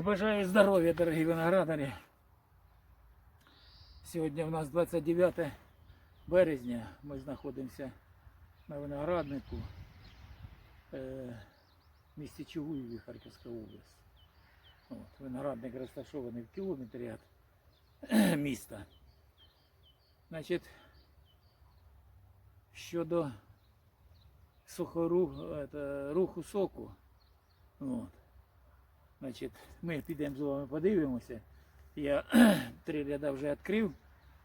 Бажаю здоров'я, дорогі виноградарі. Сьогодні у нас 29 березня. Ми знаходимося на винограднику е, в місті Чугуєві, Харківська область. От, виноградник розташований в кілометрі від міста. Значить, щодо сухору, это, руху соку, от, Значить, ми підемо з вами подивимося. Я три ряда вже відкрив.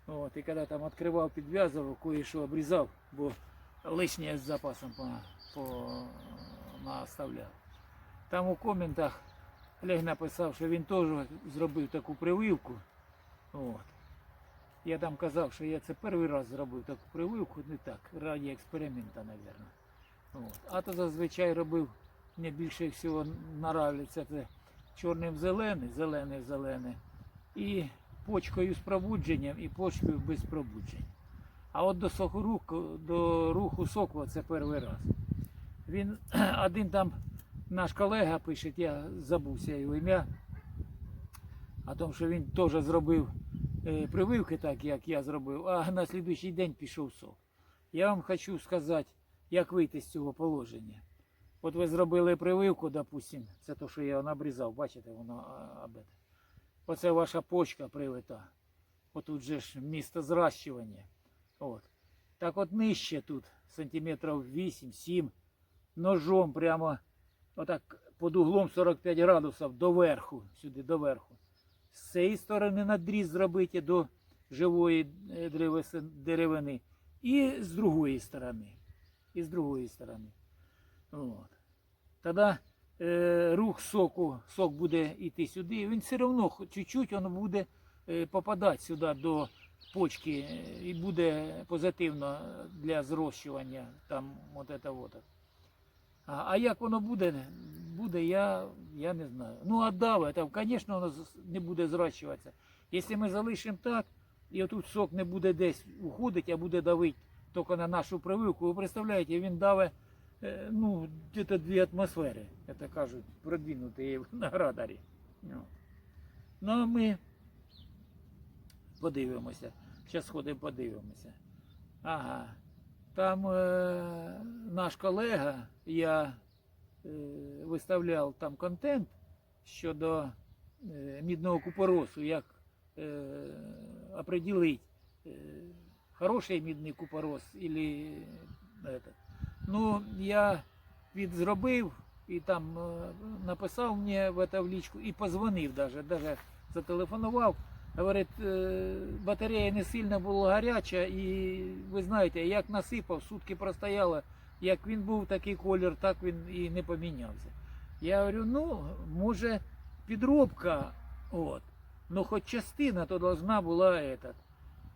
От, і коли там відкривав, підв'язував, кое-що обрізав, бо лишнє з запасом по, по, наставляв. Там у коментах Олег написав, що він теж зробив таку прививку. От. Я там казав, що я це перший раз зробив таку прививку, не так, раді експеримента, мабуть. А то зазвичай робив, мені більше всього нравиться це чорним зелений, зелений зелений, і почкою з пробудженням, і почкою без пробуджень. А от до соку до руху соку це перший раз. Він один там наш колега пише, я забувся його ім'я, о тому, що він теж зробив е, прививки, так як я зробив, а на слідуючий день пішов сок. Я вам хочу сказати, як вийти з цього положення. От ви зробили прививку, допустим, це то, що я його набрізав, бачите, воно а. Оце ваша почка привита. Отут же ж місце зращування. От. Так от нижче тут, сантиметрів 8-7, ножом прямо отак під углом 45 градусів доверху, сюди доверху. З цієї сторони надріз зробити до живої е, деревини. І з другої сторони. І з другої сторони. От. Тоді е, рух соку, сок буде йти сюди, він все одно чуть-чуть буде е, попадати сюди до почки е, і буде позитивно для зрощування там от це вот. А, а як воно буде, буде я, я не знаю. Ну, а дави, там, звісно, воно не буде зрощуватися. Якщо ми залишимо так, і отут сок не буде десь уходити, а буде давити тільки на нашу прививку, ви представляєте, він давить ну, где-то дві атмосфери, это кажуть, продвинуті виноградарі. Ну. ну, а ми подивимося. Зараз ходимо подивимося. Ага. Там е, наш колега, я е, виставляв там контент щодо е, мідного купоросу, як е, определить, е, хороший мідний купорос или этот. Ну, я відзробив і там е, написав мені в это в лічку і позвонив даже, даже зателефонував. Говорить, е, батарея не сильно була гаряча, і ви знаєте, як насипав, сутки простояла, як він був такий колір, так він і не помінявся. Я говорю, ну, може, підробка, от, ну хоч частина то должна була этот.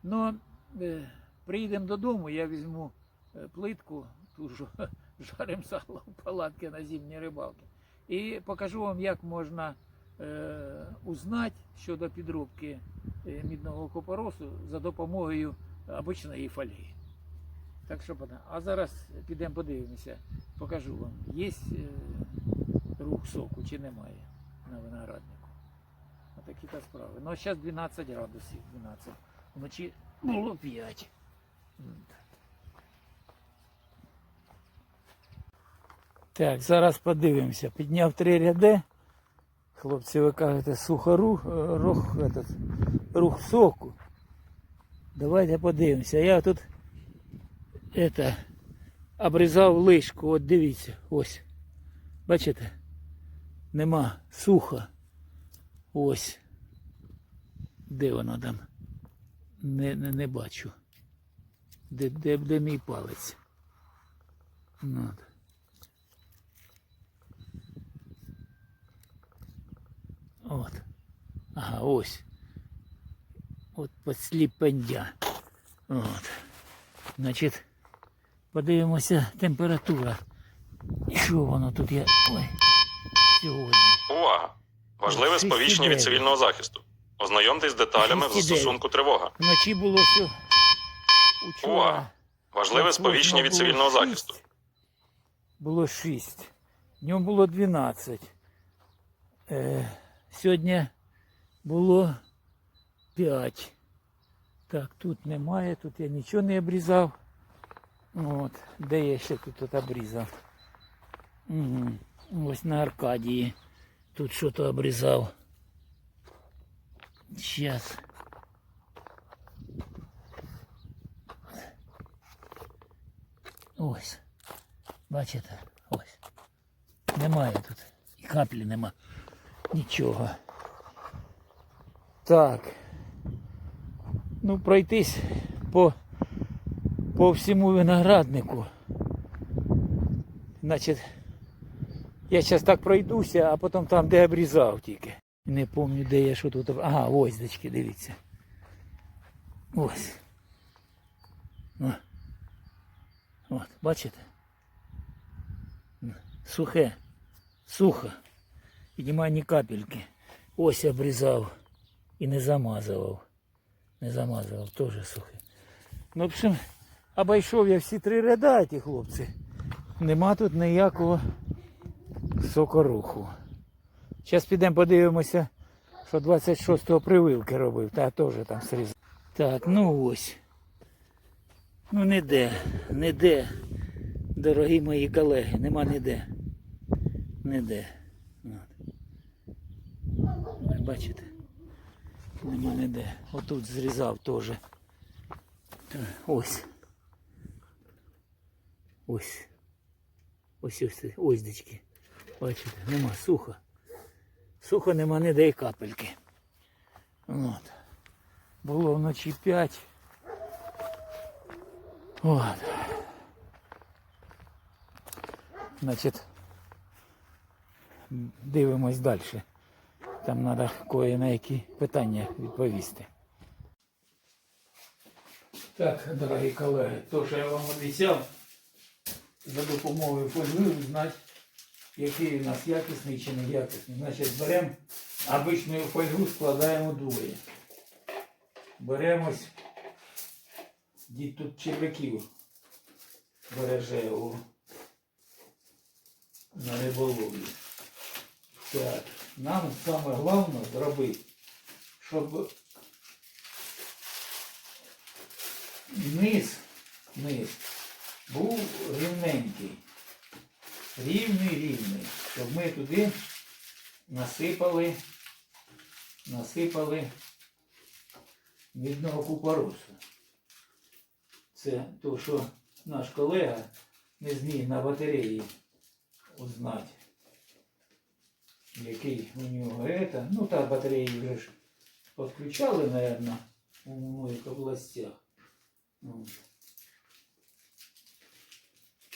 Ну, е, приїдемо додому, я візьму е, плитку, ту жарим сало в палатки на зимній рибалки. І покажу вам, як можна е, узнати щодо підробки е, мідного купоросу за допомогою обичної фольги. Так що, а зараз підемо подивимося, покажу вам, є е, рух соку чи немає на винограднику. Отакі та справи. Ну, а зараз 12 градусів, 12. Вночі було 5. Так, зараз подивимося. Підняв три ряди. Хлопці, ви кажете, сухорух, е, рух, этот, рух соку. Давайте подивимося. Я тут это, обрізав лишку, от дивіться, ось. Бачите? Нема сухо. Ось. Де воно там? Не, не, не бачу. Де, де, де мій палець? Ну, от. Ага, ось. От посліпендя. От. Значить, подивимося температура. Що воно тут є? Ой. Сьогодні. Увага! Важливе сповіщення від цивільного захисту. Ознайомтесь з деталями в застосунку тривога. Вночі було все. Учора. Увага! Важливе сповіщення від цивільного захисту. Було 6. Днем було 12. Е, Сьогодні було 5. Так, тут немає, тут я нічого не обрізав. От, де я ще тут от обрізав? Угу. Ось на Аркадії. Тут щось обрізав. Сейчас. Ось. Бачите? Ось. Немає тут. І каплі нема. Нічого. Так. Ну, пройтись по, по всьому винограднику. Значить, я зараз так пройдуся, а потім там, де обрізав тільки. Не пам'ятаю, де я що тут. Ага, ось дочки, дивіться. Ось. О. От, бачите? Сухе. Сухо. І немає ні капельки. Ось обрізав і не замазував. Не замазував, теж сухе. Ну, в общем, обійшов я всі три ряда, ті хлопці. Нема тут ніякого сокоруху. Зараз підемо подивимося, що 26-го прививки робив, та теж там срізав. Так, ну ось. Ну ніде, ніде, дорогі мої колеги, нема ніде. Ніде. От. Бачите? Нема ніде. Отут зрізав теж. Ось. Ось. Ось ось ось дички. Бачите, нема сухо. Сухо нема ніде і капельки. От. Було вночі 5. От. Значить, дивимось далі. Там треба кое на які питання відповісти. Так, дорогі колеги, то, що я вам обіцяв, за допомогою фольги узнати, який у нас якісний чи не якісний. Значить, беремо обичну фольгу, складаємо двоє. Беремось, дід тут червяків береже у на риболовлі. Так, нам саме головне зробити, щоб низ, низ був рівненький. Рівний, рівний. Щоб ми туди насипали, насипали мідного купоросу. Це то, що наш колега не зміг на батареї узнати, який у нього это. Ну так батареї вже ж підключали, наверное, у моїх областях. От.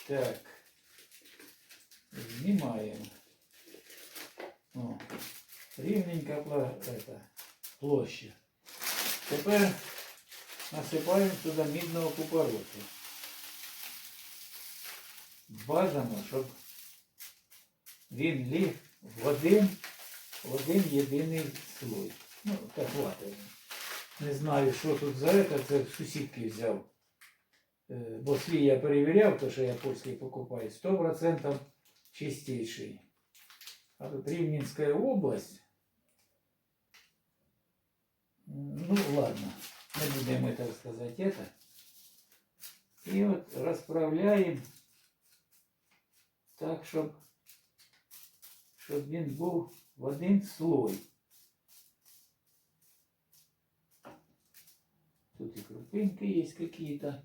Так. Знімаємо. О, рівненька пла- это, площа. Тепер насипаємо туди мідного купоросу. Бажано, щоб він ліг в один, в один єдиний слой. Ну, так хватить. Не знаю, що тут за це, це в сусідки взяв. Е, Бо свій я перевіряв, то що я польський покупаю, 100% чистіший. А тут Рівненська область. Ну, ладно, не будемо так сказати это. І от розправляємо так, щоб, щоб він був в один слой. Тут и крупинки есть какие-то.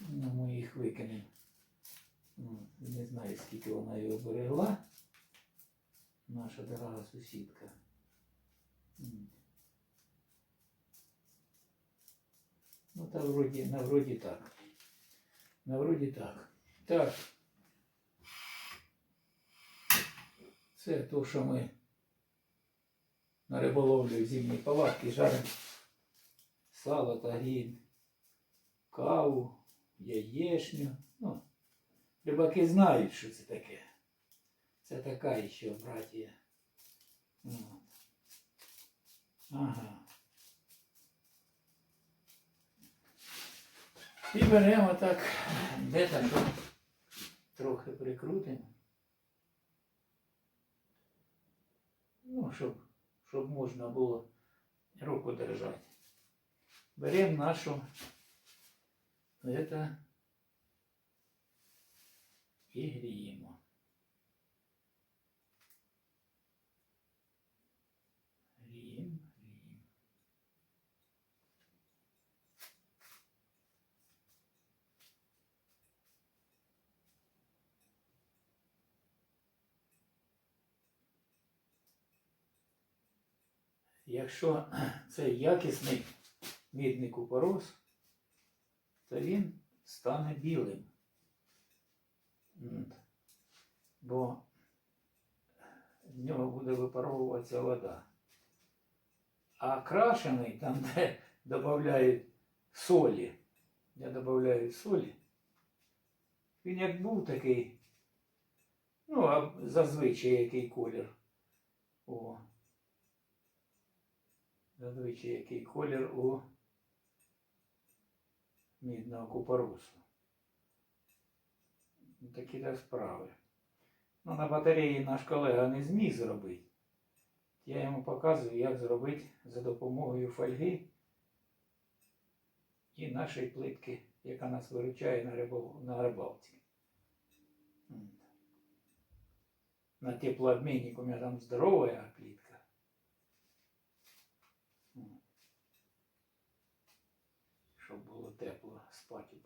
Ну, мы их выкинем. Ну, Не знаю, скільки вона його берегла. Наша дорога сусідка. Ну, та вроді, на вроді так. На вроді так. Так. Це то, що ми на риболовлю в зимній палатці жаримо сало, тагін, каву, яєшню. Ну, рибаки знають, що це таке. Це така ще братія. От. Ага. І беремо так, де так трохи прикрутимо. Ну, щоб щоб можна було руку держати. Беремо нашу это і гріємо гріємо. Якщо це якісний мідний купорос, то він стане білим. Бо з нього буде випаровуватися вода. А крашений, там, де додають солі, де додають солі, він як був такий, ну, а зазвичай який колір. О. Зазвичай який колір у мідного купоросу. Такі так справи. Ну, на батареї наш колега не зміг зробити. Я йому показую, як зробити за допомогою фольги і нашої плитки, яка нас виручає на, рибал... на рибалці. На теплообміннику у мене там здорова плитка. exploited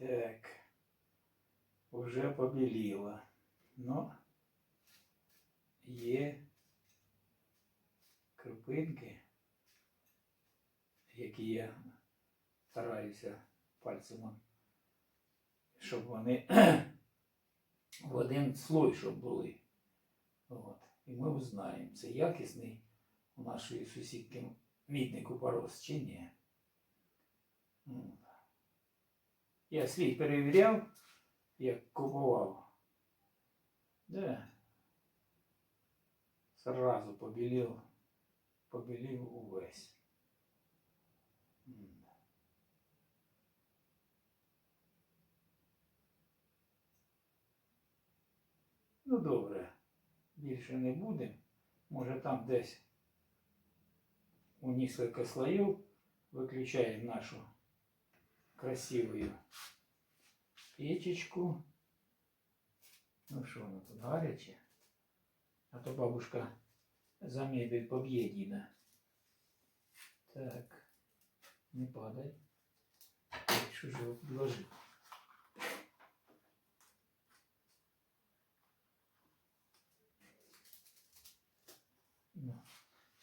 Так. Уже побіліло. Ну, є крупинки, які я стараюся пальцем, щоб вони в один слой, щоб були. От. І ми узнаємо, це якісний у нашої сусідки мідний купорос чи ні. От. Я свій перевіряв, як купував. Да. Сразу побілів, побілів увесь. Ну добре, більше не буде. Може там десь у несколько слоїв виключаємо нашу красивую печечку. Ну що воно тут гаряче? А то бабушка за мебель поб'є. Так, не падай. Що ж його підложити?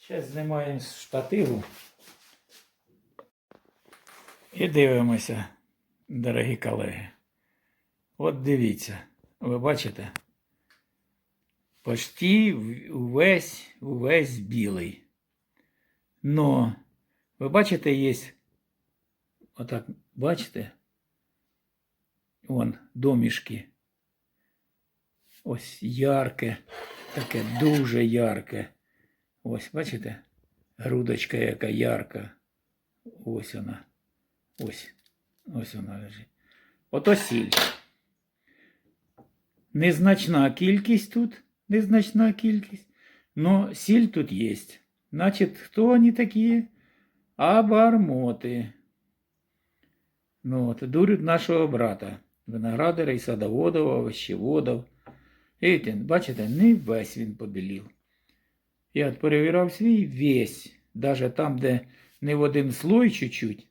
Зараз знімаємо штативу. І дивимося, дорогі колеги. От дивіться, ви бачите? Почти увесь, увесь білий. Но, ви бачите, є, отак, бачите? Вон, домішки. Ось ярке, таке дуже ярке. Ось, бачите? Грудочка яка ярка. Ось вона. Ось. Ось вона лежить. Ото сіль. Незначна кількість тут. Незначна кількість. Но сіль тут є. Значить, хто вони такі? Обормоти. Ну, от, дурят нашого брата. Виноградаря і садоводов, овощеводов. Видите, бачите, не весь він побілів. Я от перевіряв свій весь, даже там, де не в один слой чуть-чуть,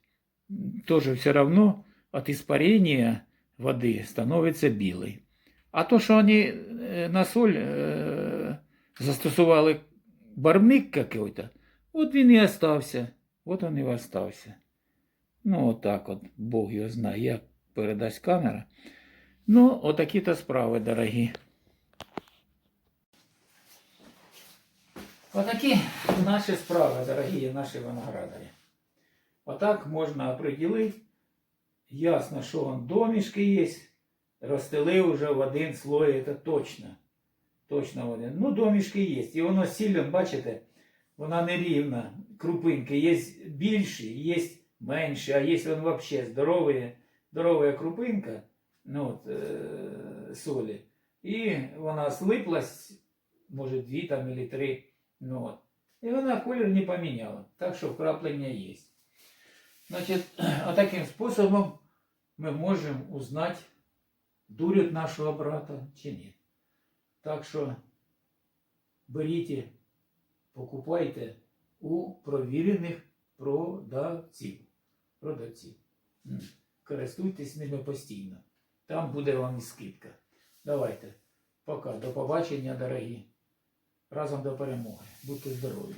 тоже все равно от испарения воды становится белый. А то, что они е, на соль застосували барвник какой-то, от він і остався. От він і остався. Ну, отак от, Бог його знає, як передасть камера. Ну, отакі то справи, дорогі. Отакі наші справи, дорогі наші виноградарі. Отак можна определити. Ясно, що вон домішки є. Розстелив уже в один слой, це точно. Точно в один. Ну, домішки є. І воно сіллям, бачите, вона нерівна. Крупинки є більші, є менші, а є він взагалі здорові, здорова крупинка ну, от, е, солі. І вона слиплась, може, дві там или три. Ну, от. І вона колір не поміняла. Так що вкраплення є. Значить, таким способом ми можемо узнати, дурять нашого брата чи ні. Так що беріть, покупайте у провірених продавців. Продавців. Користуйтесь ними постійно. Там буде вам і скидка. Давайте. Пока. До побачення, дорогі. Разом до перемоги. Будьте здорові.